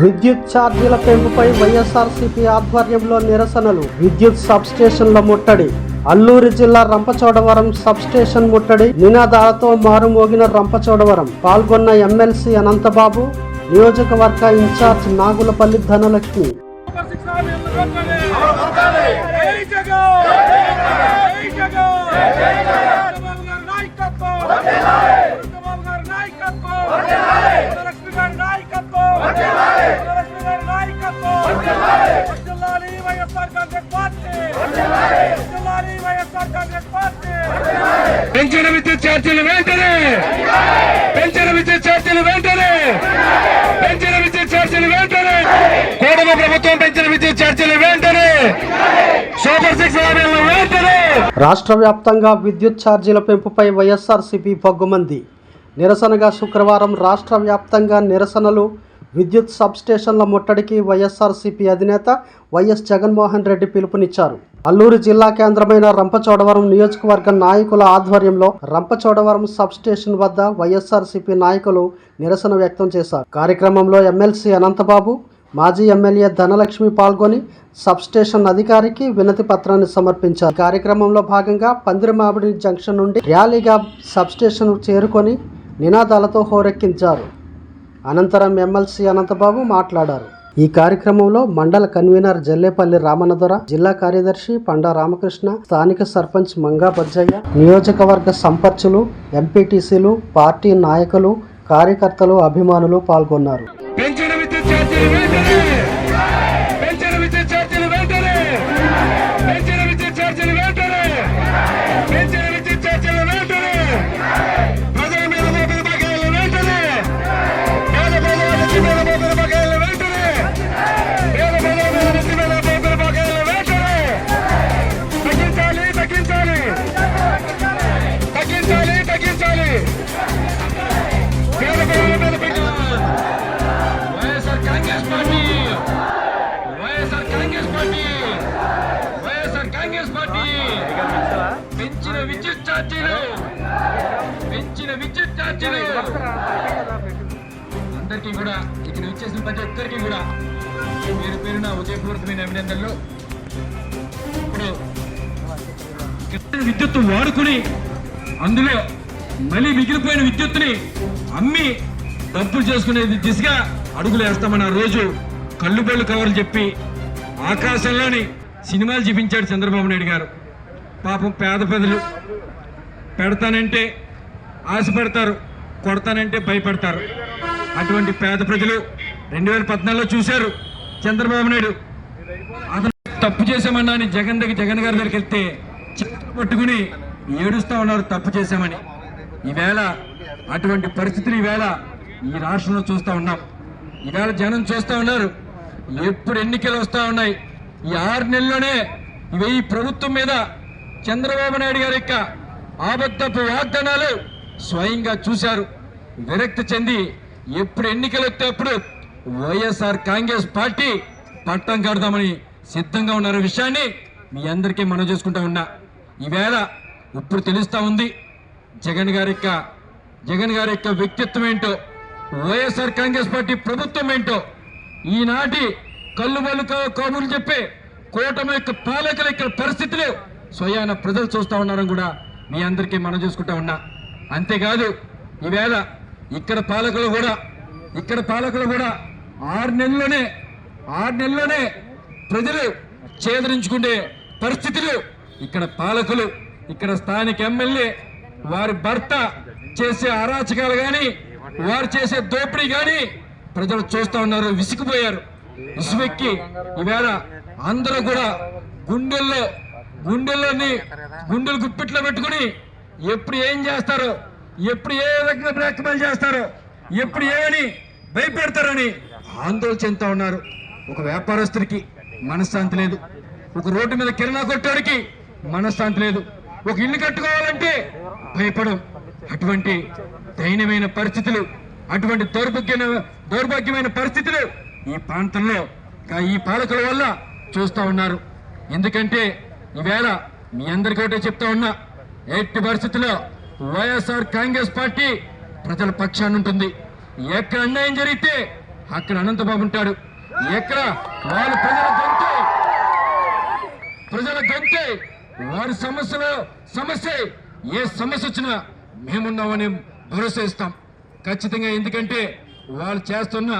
విద్యుత్ ఛార్జీల పెంపుపై వైఎస్ఆర్సీపీ ఆధ్వర్యంలో నిరసనలు. విద్యుత్ సబ్స్టేషన్ల ముట్టడి. అల్లూరు జిల్లా రంపచోడవరం సబ్స్టేషన్ ముట్టడి. నినాదాలతో మారుమోగిన రంపచోడవరం. పాల్గొన్న ఎమ్మెల్సీ అనంతబాబు నియోజకవర్గ ఇన్ఛార్జ్ నాగులపల్లి ధనలక్ష్మి. రాష్ట్ర వ్యాప్తంగా విద్యుత్ ఛార్జీల పెంపుపై వైఎస్ఆర్సీపీ పగ్గుమంది నిరసనగా శుక్రవారం రాష్ట్ర వ్యాప్తంగా నిరసనలు విద్యుత్ సబ్స్టేషన్ల ముట్టడికి వైఎస్ఆర్సీపీ అధినేత వైఎస్ జగన్మోహన్ రెడ్డి పిలుపునిచ్చారు. అల్లూరు జిల్లా కేంద్రమైన రంపచోడవరం నియోజకవర్గ నాయకుల ఆధ్వర్యంలో రంపచోడవరం సబ్స్టేషన్ వద్ద వైఎస్ఆర్సీపీ నాయకులు నిరసన వ్యక్తం చేశారు. కార్యక్రమంలో ఎమ్మెల్సీ అనంతబాబు మాజీ ఎమ్మెల్యే ధనలక్ష్మి పాల్గొని సబ్స్టేషన్ అధికారికి వినతి పత్రాన్ని సమర్పించారు. కార్యక్రమంలో భాగంగా పందిరిమామిడి జంక్షన్ నుండి ర్యాలీగా సబ్స్టేషన్ చేరుకొని నినాదాలతో హోరెక్కించారు. అనంతరం ఎమ్మెల్సీ అనంతబాబు మాట్లాడారు. ఈ కార్యక్రమంలో మండల కన్వీనర్ జల్లేపల్లి రామనదొర జిల్లా కార్యదర్శి పండా రామకృష్ణ స్థానిక సర్పంచ్ మంగా బజ్జయ్య నియోజకవర్గ సంపర్చులు ఎంపీటీసీలు పార్టీ నాయకులు కార్యకర్తలు అభిమానులు పాల్గొన్నారు. అందరికీ కూడా ఇక్కడ వచ్చేసిన ప్రతి ఒక్కరికి కూడా పేరు పేరున ఉదయపూర్వకమైన అభినందనలు. ఇప్పుడు ఇక్కడ విద్యుత్ వాడుకుని అందులో మళ్ళీ మిగిలిపోయిన విద్యుత్తుని అమ్మి డబ్బులు చేసుకునే దిశగా అడుగులు వేస్తామని ఆ రోజు కళ్ళుబళ్ళు కవర్లు చెప్పి ఆకాశంలోని సినిమాలు చూపించాడు చంద్రబాబు నాయుడు గారు. పాపం పేద ప్రజలు పెడతానంటే ఆశపడతారు కొడతానంటే భయపడతారు. అటువంటి పేద ప్రజలు రెండు వేల పద్నాలుగులో చూశారు చంద్రబాబు నాయుడు. అతను తప్పు చేశామన్నా అని జగన్ దగ్గర జగన్ గారి దగ్గరికి వెళ్తే పట్టుకుని ఏడుస్తా ఉన్నారు తప్పు చేశామని. ఈవేళ అటువంటి పరిస్థితులు ఈవేళ ఈ రాష్ట్రంలో చూస్తా ఉన్నాం. ఈవేళ జనం చూస్తూ ఉన్నారు. ఎప్పుడు ఎన్నికలు వస్తూ ఉన్నాయి? ఈ ఆరు నెలల్లోనే ఇవి ఈ ప్రభుత్వం మీద చంద్రబాబు నాయుడు గారి యొక్క ఆబద్ధపు వాగ్దానాలు స్వయంగా చూశారు. విరక్తి చెంది ఎప్పుడు ఎన్నికలు వచ్చేప్పుడు వైఎస్ఆర్ కాంగ్రెస్ పార్టీ పట్టం కడదామని సిద్ధంగా ఉన్న విషయాన్ని మీ అందరికీ మనం చేసుకుంటా ఉన్నా. ఈవేళ ఇప్పుడు తెలుస్తూ ఉంది జగన్ గారి యొక్క జగన్ గారి యొక్క వ్యక్తిత్వం ఏంటో వైఎస్ఆర్ కాంగ్రెస్ పార్టీ ప్రభుత్వం ఏంటో ఈనాటి కళ్ళు మల్లు కబుర్లు చెప్పే కూటమి యొక్క పాలకుల యొక్క పరిస్థితులు స్వయాన ప్రజలు చూస్తా ఉన్నారని కూడా మీ అందరికీ మనం చూసుకుంటా ఉన్నా. అంతేకాదు ఈవేళ ఇక్కడ పాలకులు కూడా ఇక్కడ పాలకులు కూడా ఆరు నెలల్లోనే ఆరు నెలల్లోనే ప్రజలు చేదరించుకునే పరిస్థితులు ఇక్కడ పాలకులు ఇక్కడ స్థానిక ఎమ్మెల్యే వారి భర్త చేసే అరాచకాలు కానీ వారు చేసే దోపిడీ కానీ ప్రజలు చూస్తూ ఉన్నారు విసిగిపోయారు. విసువెక్కి ఈవేళ అందరూ కూడా గుండెల్లో గుండెల్లోని గుండెలు గుప్పిట్లో పెట్టుకుని ఎప్పుడు ఏం చేస్తారో ఎప్పుడు ఏ విధంగా బ్లాక్మెయిల్ చేస్తారో ఎప్పుడు ఏమని భయపెడతారని ఆందోళన చెందుతా ఉన్నారు. ఒక వ్యాపారస్తుడికి మనశ్శాంతి లేదు. ఒక రోడ్డు మీద కిరణా కొట్టాడికి మనశ్శాంతి లేదు. ఒక ఇల్లు కట్టుకోవాలంటే భయపడం. అటువంటి దైన్యమైన పరిస్థితులు అటువంటి దౌర్భాగ్యమైన దౌర్భాగ్యమైన పరిస్థితులు ఈ ప్రాంతంలో ఈ పాలకుల వల్ల చూస్తూ ఉన్నారు. ఎందుకంటే ఈవేళ మీ అందరికీ ఒకటే చెప్తా ఉన్నా ఎట్టి పరిస్థితుల్లో వైఎస్ఆర్ కాంగ్రెస్ పార్టీ ప్రజల పక్షాన్ని ఉంటుంది. ఎక్కడ అన్యాయం జరిగితే అక్కడ అనంతబాబు ఉంటాడు. ఎక్కడ వాళ్ళు ప్రజల గంతే ప్రజల గంతే వారి సమస్యలో సమస్య ఏ సమస్య వచ్చినా మేమున్నామని భరోసా ఇస్తాం. ఖచ్చితంగా ఎందుకంటే వాళ్ళు చేస్తున్న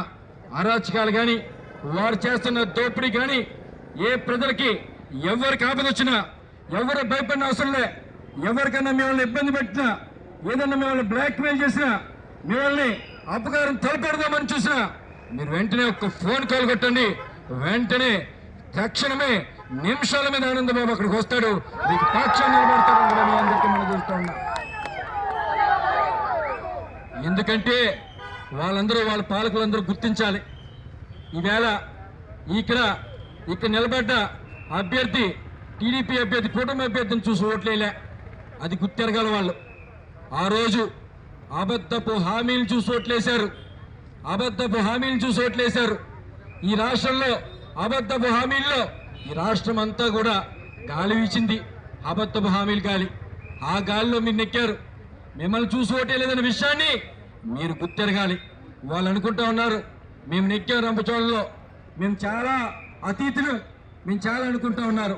అరాచకాలు కానీ వారు చేస్తున్న దోపిడీ కానీ ఏ ప్రజలకి ఎవరికి ఆపద వచ్చినా ఎవరు భయపడిన అవసరం లే. ఎవరికన్నా మిమ్మల్ని ఇబ్బంది పెట్టినా ఏదన్నా మిమ్మల్ని బ్లాక్మెయిల్ చేసినా మిమ్మల్ని అపకారం తలపెడదామని చూసినా మీరు వెంటనే ఒక ఫోన్ కాల్ కొట్టండి. వెంటనే తక్షణమే నిమిషాల మీద ఆనందబాబు అక్కడికి వస్తాడు. మీకు పాక్షం నిలబడతాడు కూడా మీ అందరికీ మనం చూస్తూ ఉన్నాం. ఎందుకంటే వాళ్ళందరూ వాళ్ళ పాలకులందరూ గుర్తించాలి. ఈవేళ ఇక్కడ ఇక్కడ నిలబడ్డ అభ్యర్థి టీడీపీ అభ్యర్థి కూటమి అభ్యర్థిని చూసి ఓట్లేలే అది గుర్తెరగల వాళ్ళు. ఆ రోజు అబద్ధపు హామీలు చూసి ఓట్లేశారు. అబద్ధపు హామీలు చూసి ఓట్లేశారు. ఈ రాష్ట్రంలో అబద్ధపు హామీల్లో ఈ రాష్ట్రం అంతా కూడా గాలి వీచింది. అబద్ధపు హామీలు గాలి. ఆ గాలిలో మీరు నెక్కారు. మిమ్మల్ని చూసి ఓటేలేదనే విషయాన్ని మీరు గుర్తెరగాలి వాళ్ళు అనుకుంటా ఉన్నారు. మేము నెక్కాం రంపచోళలో మేము చాలా అతీతులు. మేము చాలా అనుకుంటా ఉన్నారు.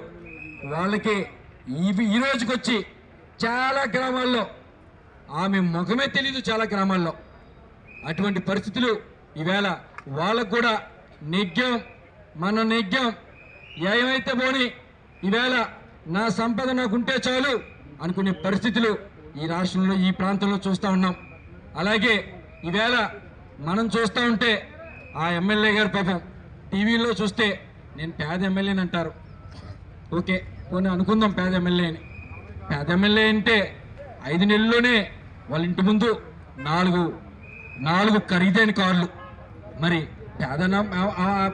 వాళ్ళకి ఈ ఈ చాలా గ్రామాల్లో. ఆమె ముఖమే తెలీదు చాలా గ్రామాల్లో. అటువంటి పరిస్థితులు ఈవేళ వాళ్ళకు కూడా నెగ్గాం మన నెగ్గాం. ఏమైతే పోని ఈవేళ నా సంపద నాకు ఉంటే చాలు అనుకునే పరిస్థితులు ఈ రాష్ట్రంలో ఈ ప్రాంతంలో చూస్తూ ఉన్నాం. అలాగే ఈవేళ మనం చూస్తూ ఉంటే ఆ ఎమ్మెల్యే గారు పాపం టీవీలో చూస్తే నేను పేద ఎమ్మెల్యేని అంటారు ఓకే కొన్ని అనుకుందాం పేద ఎమ్మెల్యే అని పేద ఎమ్మెల్యే అంటే ఐదు నెలల్లోనే వాళ్ళ ఇంటి ముందు నాలుగు నాలుగు ఖరీదైన కార్లు. మరి పేద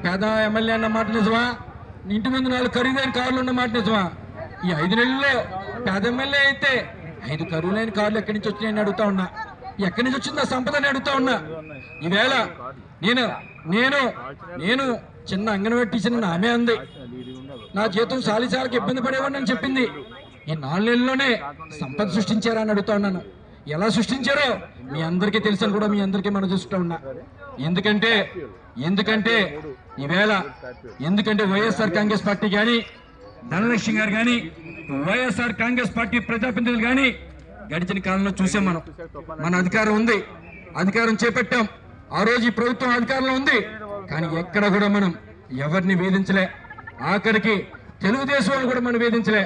పేద ఎమ్మెల్యే అన్న మాట నిజమా? ఇంటి ముందు నాలుగు ఖరీదైన కార్లు ఉన్న మాట నిజమా? ఈ ఐదు నెలల్లో పేద ఎమ్మెల్యే అయితే ఐదు ఖరీదైన కార్లు ఎక్కడి నుంచి వచ్చినాయని అడుగుతా ఉన్నా. ఎక్కడి నుంచి వచ్చిందా సంపద అని అడుగుతా ఉన్నా. ఈవేళ నేను నేను నేను చిన్న అంగన్వాడీ టీచర్ ఆమె అంది. నా జీతం సాలిసాలకి ఇబ్బంది పడేవాడిని అని చెప్పింది. ఈ నాలుగు నెలల్లోనే సంపద సృష్టించారా అని అడుగుతా ఉన్నాను. ఎలా సృష్టించారో మీ అందరికీ తెలుసని కూడా మీ అందరికీ మనం చూస్తూ ఉన్నా. ఎందుకంటే ఎందుకంటే ఈవేళ ఎందుకంటే వైఎస్ఆర్ కాంగ్రెస్ పార్టీ కానీ ధనలక్ష్మి గారు కానీ వైఎస్ఆర్ కాంగ్రెస్ పార్టీ ప్రజాప్రతినిధులు కానీ గడిచిన కాలంలో చూసాం మనం. మన అధికారం ఉంది. అధికారం చేపట్టాం. ఆ రోజు ఈ ప్రభుత్వం అధికారంలో ఉంది. కానీ ఎక్కడ కూడా మనం ఎవరిని వేధించలే. ఆఖరికి తెలుగుదేశం వాళ్ళు కూడా మనం వేధించలే.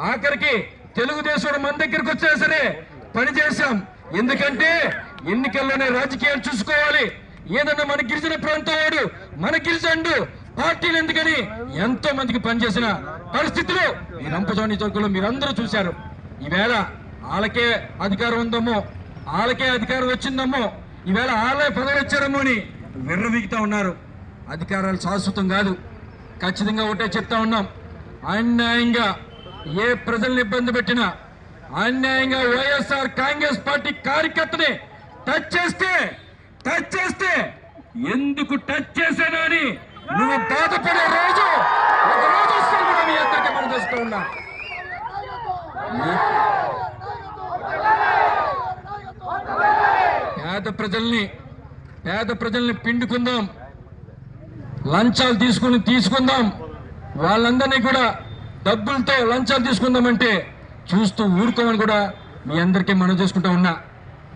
ఆఖరికి తెలుగుదేశం మన దగ్గరికి వచ్చినా సరే పని చేశాం. ఎందుకంటే ఎన్నికల్లోనే రాజకీయాలు చూసుకోవాలి. ఏదన్నా మన గిరిజన ప్రాంతం వాడు మన గిరిజనుడు పార్టీలు ఎందుకని ఎంతో మందికి పనిచేసిన పరిస్థితులు ఈ రంపజోని చౌకలో మీరందరూ చూశారు. ఈవేళ వాళ్ళకే అధికారం ఉందమ్మో వాళ్ళకే అధికారం వచ్చిందమ్మో ఈవేళ వాళ్ళే పదవి వచ్చారమ్మో అని విర్రవీగుతా ఉన్నారు. అధికారాలు శాశ్వతం కాదు. ఖచ్చితంగా ఒకటే చెప్తా ఉన్నాం. అన్యాయంగా ఏ ప్రజల్ని ఇబ్బంది పెట్టినా అన్యాయంగా వైఎస్ఆర్ కాంగ్రెస్ పార్టీ కార్యకర్తని టచ్ చేస్తే టచ్ చేస్తే ఎందుకు టచ్ చేశాను అని నువ్వు బాధపడే రోజు ఒక రోజు వస్తుంది కూడా మీ అందరికీ మనం తెలుసుకున్నా పేద ప్రజల్ని పేద ప్రజల్ని పిండుకుందాం. లంచాలు తీసుకుని తీసుకుందాం. వాళ్ళందరినీ కూడా డబ్బులతో లంచాలు తీసుకుందామంటే చూస్తూ ఊరుకోమని కూడా మీ అందరికీ మనం చేసుకుంటా ఉన్నా.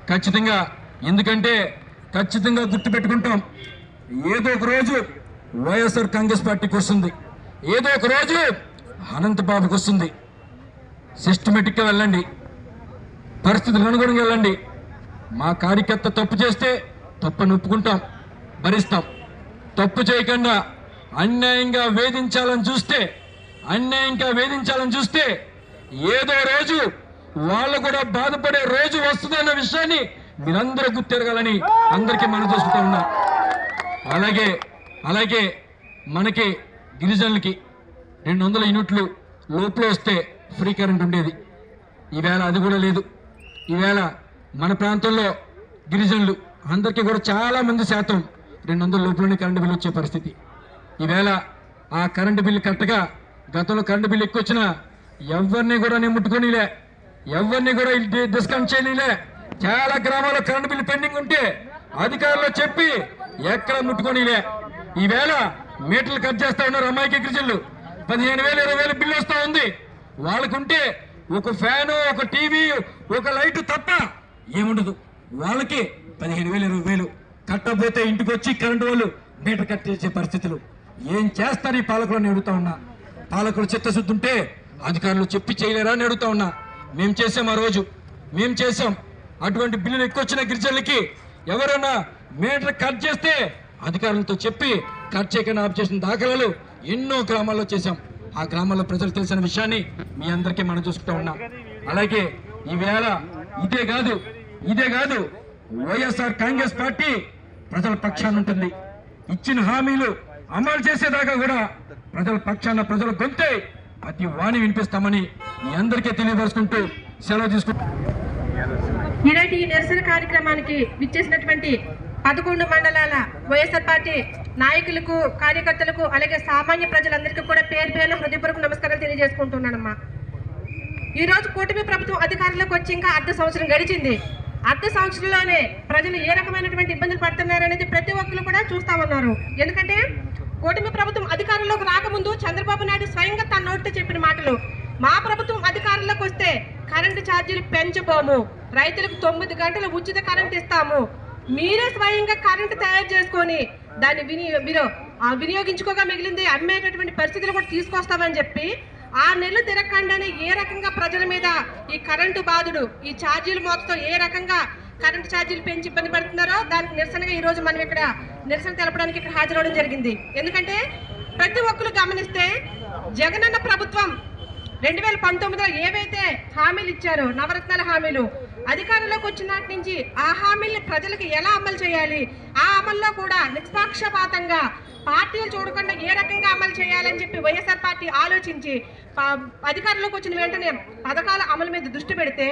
ఖచ్చితంగా ఎందుకంటే ఖచ్చితంగా గుర్తుపెట్టుకుంటాం ఏదో ఒక రోజు వైఎస్ఆర్ కాంగ్రెస్ పార్టీకి వస్తుంది. ఏదో ఒక రోజు అనంతబాబుకి వస్తుంది. సిస్టమేటిక్గా వెళ్ళండి. పరిస్థితులకు అనుగుణంగా వెళ్ళండి. మా కార్యకర్త తప్పు చేస్తే తప్పని ఒప్పుకుంటాం భరిస్తాం. తప్పు చేయకుండా అన్యాయంగా వేధించాలని చూస్తే అన్యాయంగా వేధించాలని చూస్తే ఏదో రోజు వాళ్ళు కూడా బాధపడే రోజు వస్తుందన్న విషయాన్ని మీరందరూ గుర్తెరగాలని అందరికీ మనం చూస్తూ ఉన్నాం. అలాగే అలాగే మనకి గిరిజనులకి రెండు వందల యూనిట్లు లోపల వస్తే ఫ్రీ కరెంట్ ఉండేది. ఈవేళ అది కూడా లేదు. ఈవేళ మన ప్రాంతంలో గిరిజనులు అందరికీ కూడా చాలా మంది శాతం రెండు వందల లోపలనే కరెంటు బిల్లు వచ్చే పరిస్థితి. ఈవేళ ఆ కరెంటు బిల్లు కరెక్ట్గా గతంలో కరెంటు బిల్లు ఎక్కువ వచ్చినా ఎవరిని కూడా నేను ముట్టుకొనిలే. ఎవరిని కూడా డిస్కౌంట్ చేయనిలే. చాలా గ్రామాల్లో కరెంటు బిల్లు పెండింగ్ ఉంటే అధికారులు చెప్పి ఎక్కడ ముట్టుకొనిలే. ఈవేళ మీటర్లు కట్ చేస్తా ఉన్నారు అమ్మాయికి గిరిజనులు పదిహేను వేలు ఇరవై వేలు బిల్లు వస్తూ ఉంది. వాళ్ళకుంటే ఒక ఫ్యాను ఒక టీవీ ఒక లైట్ తప్ప ఏముండదు. వాళ్ళకి పదిహేను వేలు ఇరవై వేలు. కట్టబోతే ఇంటికి వచ్చి కరెంటు వాళ్ళు మీటర్ కట్ చేసే పరిస్థితులు. ఏం చేస్తారు ఈ పాలకులు అడుగుతా ఉన్నా. పాలకులు చిత్తశుద్ధి ఉంటే అధికారులు చెప్పి చేయలేరా అని అడుగుతా ఉన్నా. మేము చేసాం ఆ రోజు. మేము చేసాం అటువంటి బిల్లులు ఎక్కువ వచ్చిన గిరిజనులకి ఎవరైనా మీటర్ కట్ చేస్తే అధికారులతో చెప్పి కట్ చేయకుండా ఆఫ్ చేసిన దాఖలాలు ఎన్నో గ్రామాల్లో చేశాం. ఆ గ్రామాల్లో ప్రజలు తెలిసిన విషయాన్ని మీ అందరికీ మనం చూసుకుంటా ఉన్నాం. అలాగే ఈవేళ ఇదే కాదు ఇదే కాదు వైఎస్ఆర్ కాంగ్రెస్ పార్టీ ప్రజల పక్షాన్ని ఉంటుంది. ఇచ్చిన హామీలు అమలు చేసేదాకా కూడా ప్రజల పక్షాన ప్రజల గొంతే ప్రతి వాణి వినిపిస్తామని మీ అందరికీ తెలియపరుచుకుంటూ సెలవు తీసుకుంటూ ఈనాటి ఈ నిరసన కార్యక్రమానికి విచ్చేసినటువంటి పదకొండు మండలాల వైఎస్ఆర్ పార్టీ నాయకులకు కార్యకర్తలకు అలాగే సామాన్య ప్రజలందరికీ కూడా పేరు పేరున హృదయపూర్వక నమస్కారాలు తెలియజేసుకుంటున్నానమ్మా. ఈ రోజు కూటమి ప్రభుత్వం అధికారంలోకి వచ్చి ఇంకా అర్ధ సంవత్సరం గడిచింది. అర్ధ సంవత్సరంలోనే ప్రజలు ఏ రకమైనటువంటి ఇబ్బందులు పడుతున్నారు అనేది ప్రతి ఒక్కరు కూడా చూస్తా ఉన్నారు. ఎందుకంటే కూటమి ప్రభుత్వం అధికారంలోకి రాకముందు చంద్రబాబు నాయుడు స్వయంగా తన నోటితో చెప్పిన మాటలు మా ప్రభుత్వం అధికారంలోకి వస్తే కరెంటు ఛార్జీలు పెంచబోము. రైతులకు తొమ్మిది గంటలు ఉచిత కరెంట్ ఇస్తాము. మీరే స్వయంగా కరెంటు తయారు చేసుకొని దాన్ని విని మీరు వినియోగించుకోగా మిగిలింది అమ్మేటటువంటి పరిస్థితులు కూడా తీసుకొస్తామని చెప్పి ఆ నెలలు తిరగకుండానే ఏ రకంగా ప్రజల మీద ఈ కరెంటు బాధుడు ఈ ఛార్జీల మోతతో ఏ రకంగా కరెంటు ఛార్జీలు పెంచి ఇబ్బంది పడుతున్నారో దానికి నిరసనగా ఈ రోజు మనం ఇక్కడ నిరసన తెలపడానికి ఇక్కడ హాజరవడం జరిగింది. ఎందుకంటే ప్రతి ఒక్కరు గమనిస్తే జగనన్న ప్రభుత్వం రెండు వేల పంతొమ్మిదిలో ఏవైతే హామీలు ఇచ్చారో నవరత్నాల హామీలు అధికారంలోకి వచ్చిన నాటి నుంచి ఆ హామీలను ప్రజలకు ఎలా అమలు చేయాలి? ఆ అమల్లో కూడా నిష్పాక్షపాతంగా పార్టీలు చూడకుండా ఏ రకంగా అమలు చేయాలని చెప్పి వైఎస్ఆర్ పార్టీ ఆలోచించి అధికారంలోకి వచ్చిన వెంటనే పథకాల అమలు మీద దృష్టి పెడితే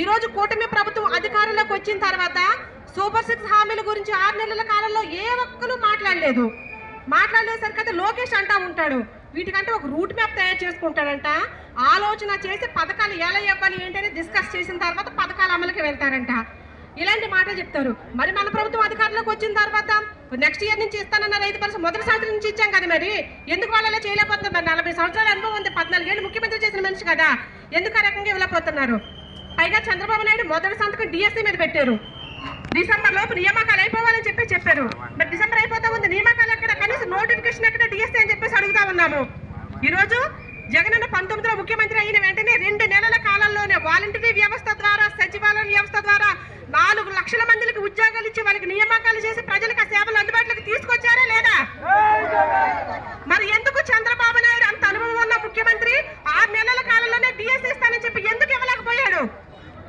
ఈరోజు కూటమి ప్రభుత్వం అధికారంలోకి వచ్చిన తర్వాత సూపర్ సిక్స్ హామీల గురించి ఆరు నెలల కాలంలో ఏ ఒక్కరు మాట్లాడలేదు. మాట్లాడేసరికి అయితే లోకేష్ అంటా ఉంటాడు. వీటికంటే ఒక రూట్ మ్యాప్ తయారు చేసుకుంటాడంట. ఆలోచన చేసి పథకాలు ఎలా ఇవ్వాలి ఏంటని డిస్కస్ చేసిన తర్వాత పథకాల అమలుకి వెళ్తారంట. ఇలాంటి మాటలు చెప్తారు. మరి మన ప్రభుత్వం అధికారంలోకి వచ్చిన తర్వాత నెక్స్ట్ ఇయర్ నుంచి ఇస్తానన్న రైతు భరోసా మొదటి సంవత్సరం నుంచి ఇచ్చాం కదా మరి. ఎందుకు వాళ్ళలో అలా చేయలేకపోతున్నారు? మరి నలభై సంవత్సరాల అనుభవం ఉంది. పద్నాలుగేళ్ళు ముఖ్యమంత్రి చేసిన మనిషి కదా. ఎందుకు ఆ రకంగా ఇవ్వలేకపోతున్నారు? పైగా చంద్రబాబు నాయుడు మొదటి సంతకం డిఎస్సీ మీద పెట్టారు. డిసెంబర్ లోపు నియామకాలు అయిపోవాలని చెప్పి చెప్పారు. మరి డిసెంబర్ అయిపోతా ఉంది నియామకాలు ఎక్కడ? కనీసం నోటిఫికేషన్ ఎక్కడ డిఎస్సీ అని చెప్పేసి అడుగుతా ఉన్నాము. ఈరోజు జగనన్న పంతొమ్మిదిలో ముఖ్యమంత్రి అయిన వెంటనే రెండు నెలల కాలంలోనే వాలంటరీ వ్యవస్థ ద్వారా సచివాలయ వ్యవస్థ ద్వారా నాలుగు లక్షల మందికి ఉద్యోగాలు ఇచ్చి వాళ్ళకి నియామకాలు చేసి ప్రజలకు ఆ సేవలు అందుబాటులోకి తీసుకొచ్చారా లేదా? మరి ఎందుకు చంద్రబాబు నాయుడు అంత అనుభవం ఉన్న ముఖ్యమంత్రి? ఆరు నెలల కాలంలోనే డిఎస్సీ ఇస్తానని చెప్పి ఎందుకు ఇవ్వలేకపోయాడు?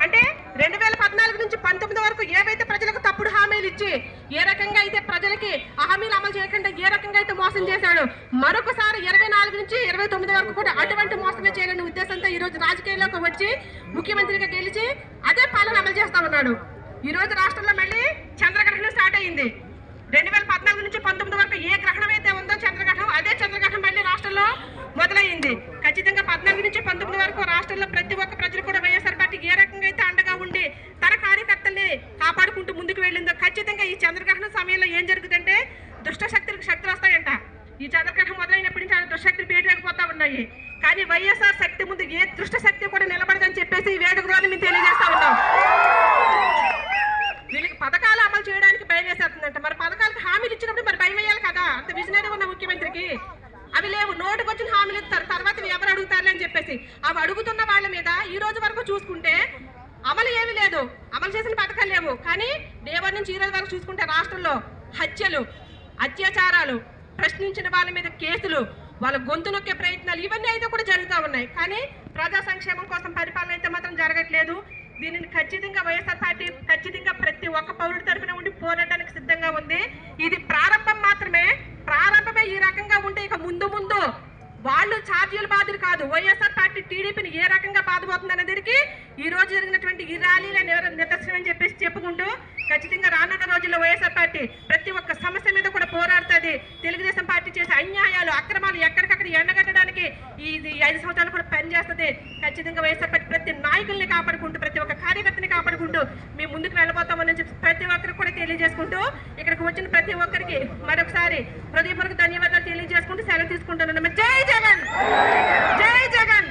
అంటే రెండు వేల పద్నాలుగు నుంచి పంతొమ్మిది వరకు ఏవైతే ప్రజలకు తప్ప హామీలు ఇచ్చి ఏ రకంగా అయితే ప్రజలకి ఆ హామీలు అమలు చేయకుండా ఏ రకంగా అయితే మోసం చేశాడు మరొకసారి ఇరవై నాలుగు నుంచి ఇరవై తొమ్మిది వరకు కూడా అటువంటి మోసమే చేయాలనే ఉద్దేశంతో ఈ రోజు రాజకీయాల్లోకి వచ్చి ముఖ్యమంత్రిగా గెలిచి అదే పాలన అమలు చేస్తా ఉన్నాడు. ఈ రోజు రాష్ట్రంలో మళ్ళీ చంద్రగ్రహణం స్టార్ట్ అయింది రెండు వేల పద్నాలుగు నుంచి పంతొమ్మిది వరకు ఏ గ్రహణం అయితే ఉందో చంద్రగ్రహణం అదే చంద్రగ్రహణం మళ్ళీ రాష్ట్రంలో మొదలైంది ఖచ్చితంగా పద్నాలుగు నుంచి పంతొమ్మిది వరకు రాష్ట్రంలో ప్రతి ఒక్క ప్రజలు కూడా వైఎస్ఆర్ పార్టీకి ఏ రకంగా అయితే అండగా ఉండి తన కార్యకర్తల్ని కాపాడుకుంటూ ముందుకు వెళ్ళిందో ఖచ్చితంగా ఈ చంద్రగ్రహణం సమయంలో ఏం జరుగుతుందంటే దుష్ట శక్తులకు శక్తులు వస్తాయంట. ఈ చంద్రగ్రహణం మొదలైనప్పటి నుంచి చాలా దుష్టశక్తులు పేటరేగిపోతా ఉన్నాయి. కానీ వైఎస్ఆర్ శక్తి ముందు ఏ దుష్ట శక్తి కూడా నిలబడదని చెప్పేసి ఈ వేదిక ద్వారా మేము తెలియజేస్తా ఉన్నాం. వీళ్ళకి పథకాలు అమలు చేయడానికి భయం వేసేస్తుందంట. మరి పథకాలకు హామీలు ఇచ్చినప్పుడు మరి భయం వేయాలి కదా? అంత విజనరీ ఉన్న ముఖ్యమంత్రికి. అవి లేవు. నోటుకు వచ్చిన హామీలు ఇస్తారు. తర్వాత ఎవరు అడుగుతారులే అని చెప్పేసి. అవి అడుగుతున్న వాళ్ళ మీద ఈ రోజు వరకు చూసుకుంటే అమలు ఏమీ లేదు. అమలు చేసిన పథకాలు లేవు. కానీ డే నుంచి ఈ రోజు వరకు చూసుకుంటే రాష్ట్రంలో హత్యలు అత్యాచారాలు ప్రశ్నించిన వాళ్ళ మీద కేసులు వాళ్ళ గొంతు నొక్కే ప్రయత్నాలు ఇవన్నీ అయితే కూడా జరుగుతూ ఉన్నాయి. కానీ ప్రజా సంక్షేమం కోసం పరిపాలన అయితే మాత్రం జరగట్లేదు. దీనిని ఖచ్చితంగా వైఎస్ఆర్ పార్టీ ఖచ్చితంగా ప్రతి ఒక్క పౌరుడి తరఫున ఉండి పోరాటానికి సిద్ధంగా ఉంది. ఇది ప్రారంభం మాత్రమే. ప్రారంభమే ఈ రకంగా ఉంటే ఇక ముందు ముందు వాళ్ళు ఛార్జీలు బాధలు కాదు. వైఎస్ఆర్ పార్టీ టీడీపీని ఏ రకంగా బాధపోతుంది అనేదానికి ఈ రోజు జరిగినటువంటి ఈ ర్యాలీల నిదర్శనం అని చెప్పేసి చెప్పుకుంటూ ఖచ్చితంగా రానున్న రోజుల్లో వైఎస్ఆర్ పార్టీ ప్రతి ఒక్క సమస్య మీద కూడా పోరాడుతుంది. తెలుగుదేశం పార్టీ చేసే అన్యాయాలు అక్రమాలు ఎక్కడికక్కడ ఎండగట్టడానికి ఈ ఇది ఐదు సంవత్సరాలు కూడా పనిచేస్తుంది. ఖచ్చితంగా వైఎస్ఆర్ పార్టీ ప్రతి నాయకుల్ని కాపాడుకుంటూ ప్రతి ఒక్క కార్యకర్తని కాపాడుకుంటూ మేము ముందుకు వెళ్ళబోతామని చెప్పి ప్రతి ఒక్కరికి కూడా తెలియజేసుకుంటూ ఇక్కడికి వచ్చిన ప్రతి ఒక్కరికి మరొకసారి హృదయపూర్వక ధన్యవాదాలు తెలియజేసుకుంటూ సెలవు తీసుకుంటున్నాను. జై జగన్! జై జగన్!